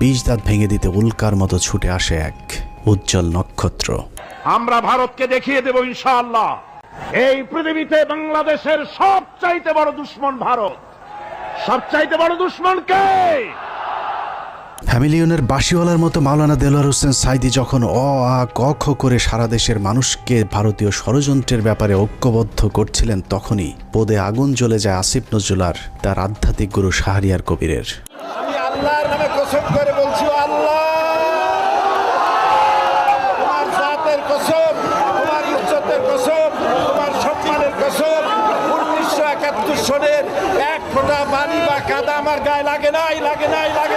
বিষ দাঁত ভেঙে দিতে উল্কার মতো ছুটে আসে এক উজ্জ্বল নক্ষত্র। আমরা ভারতকে দেখিয়ে দেব ইনশাআল্লাহ। এই পৃথিবীতে বাংলাদেশের সবচাইতে বড় দুশ্মন ভারত। সবচাইতে বড় দুশ্মন কে? ফ্যামিলিয়নের বাসিওয়ালার মতো মাওলানা দেলোয়ার হোসেন সাইদি যখন অ আ ক খ করে সারা দেশের মানুষকে ভারতীয় ষড়যন্ত্রের ব্যাপারে ঐক্যবদ্ধ করছিলেন তখনই পদে আগুন জ্বলে যায় আসিফ নজরুলার তার আধ্যাত্মিক গুরু শাহরিয়ার কবিরের। আল্লাহর কসম করে বলছি, আল্লাহ! তোমার জাতের কসম, তোমার ইজ্জতের কসম, তোমার সম্মানের কসম, উনিশশো একাত্তর সনের এক ফোঁটা পানি বা কাদা আমার গায়ে লাগে নাই লাগে নাই, লাগে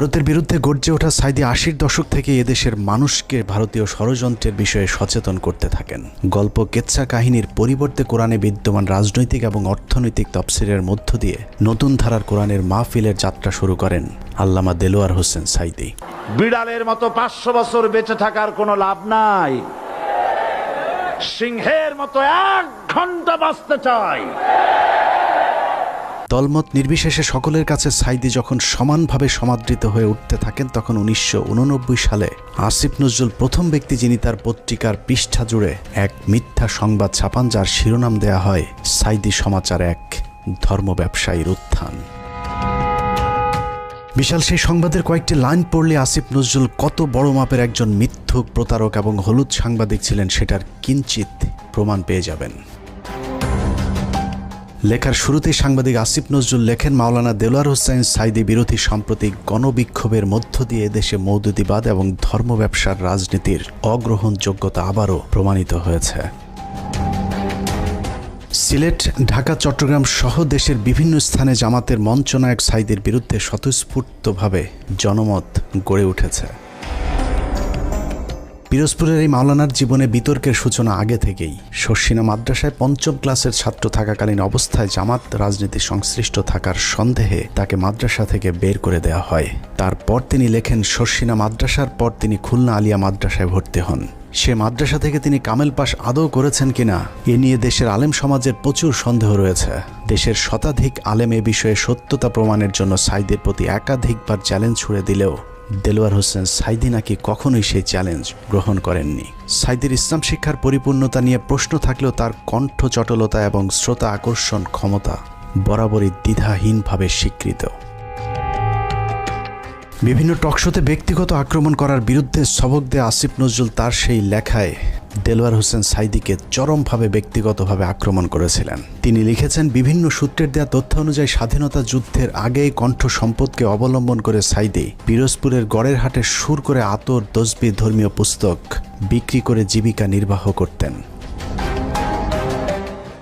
ভারতের বিরুদ্ধে গর্জে ওঠা সাইদি আশির দশক থেকে এদেশের মানুষকে ভারতীয় ষড়যন্ত্রের বিষয়ে সচেতন করতে থাকেন। গল্প, কেচ্ছা কাহিনীর পরিবর্তে কোরআনে বিদ্যমান রাজনৈতিক এবং অর্থনৈতিক তফসিলের মধ্য দিয়ে নতুন ধারার কোরআনের মাহফিলের যাত্রা শুরু করেন আল্লামা দেলোয়ার হোসেন সাইদি। বিড়ালের মতো পাঁচশো বছর বেঁচে থাকার কোনো লাভ নাই। সিংহের মতো এক ঘণ্টা বাঁচতে চাই। দলমত নির্বিশেষে সকলের কাছে সাইদি যখন সমানভাবে সমাদৃত হয়ে উঠতে থাকেন, তখন উনিশশো উননব্বই সালে আসিফ নজরুল প্রথম ব্যক্তি যিনি তার পত্রিকার পৃষ্ঠা জুড়ে এক মিথ্যা সংবাদ ছাপান, যার শিরোনাম দেয়া হয়, সাইদি সমাচার এক ধর্ম ব্যবসায়ীর উত্থান। বিশাল সেই সংবাদের কয়েকটি লাইন পড়লে আসিফ নজরুল কত বড় মাপের একজন মিথ্যুক প্রতারক এবং হলুদ সাংবাদিক ছিলেন, সেটার কিঞ্চিত প্রমাণ পেয়ে যাবেন। লেখার শুরুতেই সাংবাদিক আসিফ নজরুল লেখেন, মাওলানা দেলোয়ার হোসেন সাইদি বিরোধী সাম্প্রতিক গণবিক্ষোভের মধ্য দিয়ে দেশে মৌদুদিবাদ এবং ধর্ম ব্যবসার রাজনীতির অগ্রহণযোগ্যতা আবারও প্রমাণিত হয়েছে। সিলেট, ঢাকা, চট্টগ্রাম সহ দেশের বিভিন্ন স্থানে জামাতের মঞ্চনায়ক সাইদের বিরুদ্ধে স্বতঃস্ফূর্তভাবে জনমত গড়ে উঠেছে। পিরোজপুরের এই মাওলানার জীবনে বিতর্কের সূচনা আগে থেকেই। শর্ষিনা মাদ্রাসায় পঞ্চম ক্লাসের ছাত্র থাকাকালীন অবস্থায় জামাত রাজনীতি সংশ্লিষ্ট থাকার সন্দেহে তাকে মাদ্রাসা থেকে বের করে দেওয়া হয়। তারপর তিনি লেখেন শর্ষিনা মাদ্রাসার পর তিনি খুলনা আলিয়া মাদ্রাসায় ভর্তি হন। সে মাদ্রাসা থেকে তিনি কামেল পাশ আদৌ করেছেন কিনা এ নিয়ে দেশের আলেম সমাজের প্রচুর সন্দেহ রয়েছে। দেশের শতাধিক আলেম এ বিষয়ে সত্যতা প্রমাণের জন্য সাইদের প্রতি একাধিকবার চ্যালেঞ্জ ছুড়ে দিলেও দেলোয়ার হোসেন সাইদি নাকি কখনোই সেই চ্যালেঞ্জ গ্রহণ করেননি। সাইদির ইসলাম শিক্ষার পরিপূর্ণতা নিয়ে প্রশ্ন থাকলেও তার কণ্ঠ চটলতা এবং শ্রোতা আকর্ষণ ক্ষমতা বরাবরই দ্বিধাহীনভাবে স্বীকৃত। বিভিন্ন টকশোতে ব্যক্তিগত আক্রমণ করার বিরুদ্ধে সবক দেয়া আসিফ নজরুল তার সেই লেখায় দেলোয়ার হোসেন সাইদিকে চরমভাবে ব্যক্তিগতভাবে আক্রমণ করেছিলেন। তিনি লিখেছেন, বিভিন্ন সূত্রের দেয়া তথ্য অনুযায়ী স্বাধীনতা যুদ্ধের আগেই কণ্ঠ সম্পদকে অবলম্বন করে সাইদি পিরোজপুরের গড়ের হাটে সুর করে আতর, তসবি, ধর্মীয় পুস্তক বিক্রি করে জীবিকা নির্বাহ করতেন।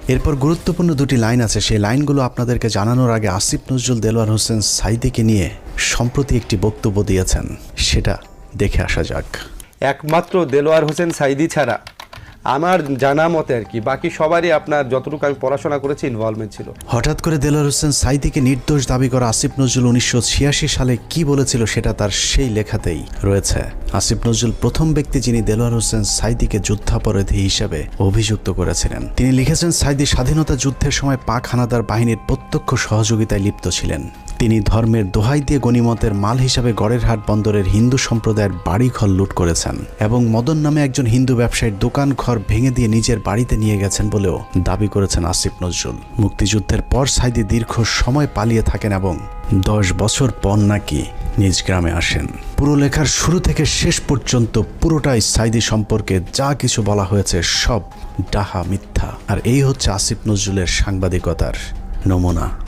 এরপর গুরুত্বপূর্ণ দুটি লাইন আছে। সেই লাইনগুলো আপনাদেরকে জানানোর আগে আসিফ নজরুল, দেলোয়ার হোসেন সাইদিকে নিয়ে সম্প্রতি একটি বক্তব্য দিয়েছেন। সেটা দেখে আসা যাক। একমাত্র দেলোয়ার হোসেন সাইদি ছাড়া। আমার জানা মতে আর কি, বাকি সবারই আপনার যতটুকু আমি পড়াশোনা করেছি ইনভলভমেন্ট ছিল। হঠাৎ করে দেলোয়ার হোসেন সাইদিকে নির্দোষ দাবি করা আসিফ নজরুল উনিশশো ছিয়াশি সালে কি বলেছিল সেটা তার সেই লেখাতেই রয়েছে। আসিফ নজরুল প্রথম ব্যক্তি যিনি দেলোয়ার হোসেন সাইদিকে যুদ্ধাপরাধী হিসেবে অভিযুক্ত করেছিলেন। তিনি লিখেছেন, সাইদি স্বাধীনতা যুদ্ধের সময় পাক হানাদার বাহিনীর প্রত্যক্ষ সহযোগিতায় লিপ্ত ছিলেন। তিনি ধর্মের দোহাই দিয়ে গণিমতের মাল হিসাবে গড়েরহাট বন্দরের হিন্দু সম্প্রদায়ের বাড়িঘর লুট করেছেন এবং মদন নামে একজন হিন্দু ব্যবসায়ীর দোকান ঘর ভেঙে দিয়ে নিজের বাড়িতে নিয়ে গেছেন বলেও দাবি করেছেন আসিফ নজরুল। মুক্তিযুদ্ধের পর সাইদি দীর্ঘ সময় পালিয়ে থাকেন এবং দশ বছর পর নাকি নিজ গ্রামে আসেন। পুরো লেখার শুরু থেকে শেষ পর্যন্ত পুরোটাই সাইদি সম্পর্কে যা কিছু বলা হয়েছে সব ডাহা মিথ্যা। আর এই হচ্ছে আসিফ নজরুলের সাংবাদিকতার নমুনা।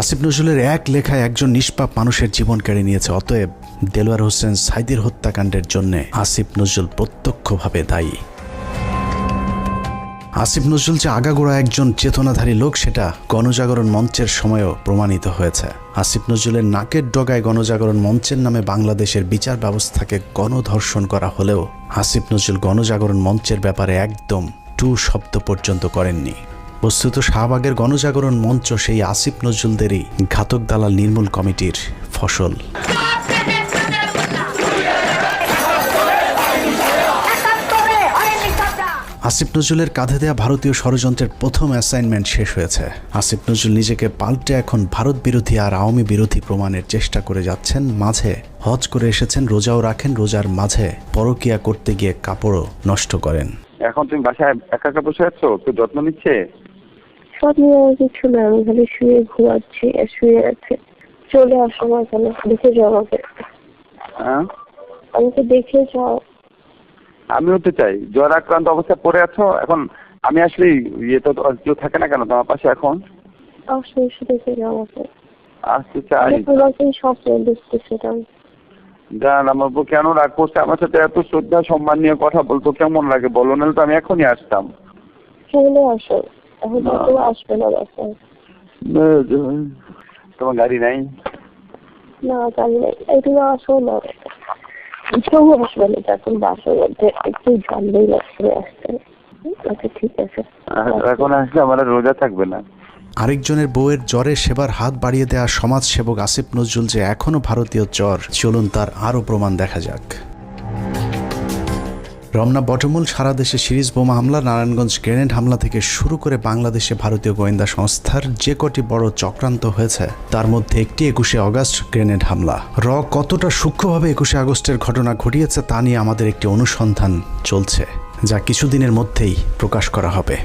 আসিফ নজরুলের এক লেখায় একজন নিষ্পাপ মানুষের জীবন কেড়ে নিয়েছে, অতএব দেলোয়ার হোসেন সাইদির হত্যাকাণ্ডের জন্য আসিফ নজরুল প্রত্যক্ষভাবে দায়ী। আসিফ নজরুল যে আগাগোড়া একজন চেতনাধারী লোক, সেটা গণজাগরণ মঞ্চের সময়ও প্রমাণিত হয়েছে। আসিফ নজরুলের নাকের ডগায় গণজাগরণ মঞ্চের নামে বাংলাদেশের বিচার ব্যবস্থাকে গণধর্ষণ করা হলেও আসিফ নজরুল গণজাগরণ মঞ্চের ব্যাপারে একদম টু শব্দ পর্যন্ত করেননি। বস্তুত শাহবাগের গণজাগরণ মঞ্চ সেই আসিফ নজরুলদেরই ঘাতক দালাল নির্মূল কমিটির ফসল। আসিফ নজরুলের কাঁধে দেয়া ভারতীয় ষড়যন্ত্রের প্রথম অ্যাসাইনমেন্ট শেষ হয়েছে। আসিফ নজরুল নিজেকে পাল্টে এখন ভারত বিরোধী আর আওয়ামী বিরোধী প্রমাণের চেষ্টা করে যাচ্ছেন, মাঝে হজ করে এসেছেন, রোজাও রাখেন, রোজার মাঝে পরকিয়া করতে গিয়ে কাপড়ও নষ্ট করেন। এখন তুমি বাসায় একা একা বসে আছো? তো যত্ন নিচ্ছে? সব নিয়ে কিছু না আমি খালি শুয়ে ঘুমাচ্ছি আর শুয়ে আছে। চলে আসো না কেন দেখে যাও আমাকে। হ্যাঁ? আমাকে দেখে যাও। আমিও তো চাই। জ্বর আক্রান্ত অবস্থায় পড়ে আছো? এখন আমি আসলে ইয়ে তো আর কেউ থাকে না কেন তোমার পাশে এখন? আসো এসে দেখে যাও আমাকে। আসতে চাই। আমি তোমাকে স্বপ্নে দেখতেছিলাম জান আমার বউ কেন রাগ করছে? আমার সাথে এত শ্রদ্ধা সম্মান নিয়ে কথা বলতো কেমন লাগে? বলো নাহলে তো আমি এখনই আসতাম। চলে আসো। আসবে না বাসায় তোমার গাড়ি নাই? না জানি না এই আসো না। কেউ আসবে না যখন বাসার মধ্যে। একটু জানলেই লাগছে আসতে। আচ্ছা ঠিক আছে। এখন আসলে আমার রোজা থাকবে না। আরেকজনের বউয়ের জ্বরে সেবার হাত বাড়িয়ে দেওয়া সমাজসেবক আসিফ নজরুল যে এখনও ভারতীয় জ্বর চলুন তার আরও প্রমাণ দেখা যাক। রমনা বটমূল সারা দেশে সিরিজ বোমা হামলা, নারায়ণগঞ্জ গ্রেনেড হামলা থেকে শুরু করে বাংলাদেশে ভারতীয় গোয়েন্দা সংস্থার যে কটি বড় চক্রান্ত হয়েছে, তার মধ্যে একটি একুশে অগাস্ট গ্রেনেড হামলা। র কতটা সূক্ষ্মভাবে একুশে আগস্টের ঘটনা ঘটিয়েছে তা নিয়ে আমাদের একটি অনুসন্ধান চলছে, যা কিছুদিনের মধ্যেই প্রকাশ করা হবে।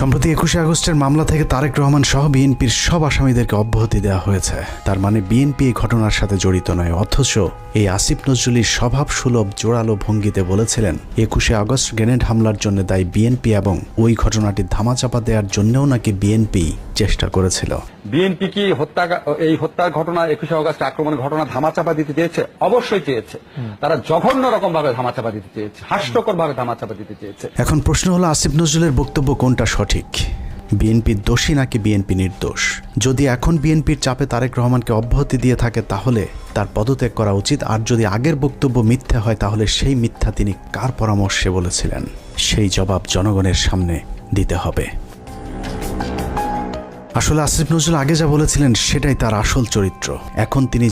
সম্প্রতি একুশে আগস্টের মামলা থেকে তারেক রহমান সহ বিএনপির সব আসামিদেরকে অব্যাহতি দেওয়া হয়েছে। তার মানে বিএনপি এই ঘটনার সাথে জড়িত নয়, অথচ এই আসিফ নজরুলির স্বভাব সুলভ জোরালো ভঙ্গিতে বলেছিলেন, একুশে আগস্ট গ্রেনেড হামলার জন্য দায়ী বিএনপি এবং ওই ঘটনাটি ধামাচাপা দেওয়ার জন্যও নাকি বিএনপি চেষ্টা করেছিল। বিএনপি কি হত্যা এই হত্যার ঘটনা একুশে অগস্ট আক্রমণের ঘটনা ধামাচাপা দিতে চেয়েছে? অবশ্যই চেয়েছে। তারা জঘন্য রকম ভাবে ধামাচাপা দিতে চেয়েছে হাস্যকর ভাবে ধামাচাপা দিতে চেয়েছে। এখন প্রশ্ন হলো আসিফ নজরুলের বক্তব্য কোনটা সঠিক? বিএনপি দোষী নাকি বিএনপি নির্দোষ? যদি এখন বিএনপির চাপে তারেক রহমানকে অব্যাহতি দিয়ে থাকে তাহলে তার পদত্যাগ করা উচিত। আর যদি আগের বক্তব্য মিথ্যা হয় তাহলে সেই মিথ্যা তিনি কার পরামর্শে বলেছিলেন? সেই জবাব জনগণের সামনে দিতে হবে। আসলে আসিফ নজরুল আগে যা বলেছিলেন সেটাই তার আসল চরিত্র। এখন তিনি